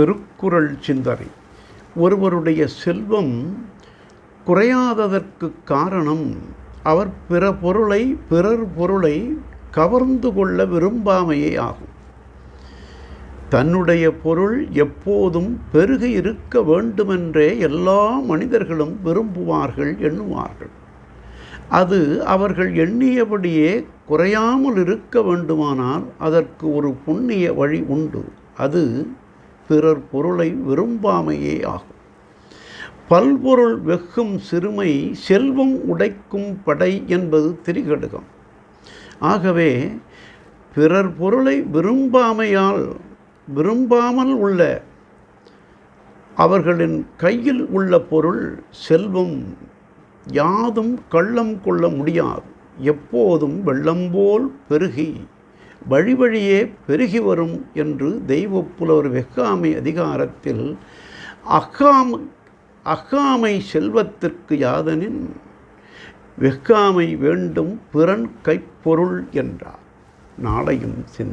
திருக்குறள் சிந்தனை. ஒருவருடைய செல்வம் குறையாததற்கு காரணம் அவர் பிற பொருளை பிறர் பொருளை கவர்ந்து கொள்ள விரும்பாமையே ஆகும். தன்னுடைய பொருள் எப்போதும் பெருக இருக்க வேண்டுமென்றே எல்லா மனிதர்களும் விரும்புவார்கள் எண்ணுவார்கள். அது அவர்கள் எண்ணியபடியே குறையாமல் இருக்க வேண்டுமானால் அதற்கு ஒரு புண்ணிய வழி உண்டு. அது பிறர் பொருளை விரும்பாமையே ஆகும். பல்பொருள் வெக்கும் சிறுமை செல்வம் உடைக்கும் படை என்பது திரிகடுகம். ஆகவே பிறர் பொருளை விரும்பாமையால் விரும்பாமல் உள்ள அவர்களின் கையில் உள்ள பொருள் செல்வம் யாதும் கள்ளம் கொள்ள முடியாது. எப்போதும் வெள்ளம் போல் பெருகி வழி வழியே பெருகி வரும் என்று தெய்வப்புலவர் வெக்காமை அதிகாரத்தில் அக்காம் அக்காமை செல்வத்திற்கு யாதனின் வெக்காமை வேண்டும் பிறன் கைப்பொருள் என்றார். நாளையும் சிந்த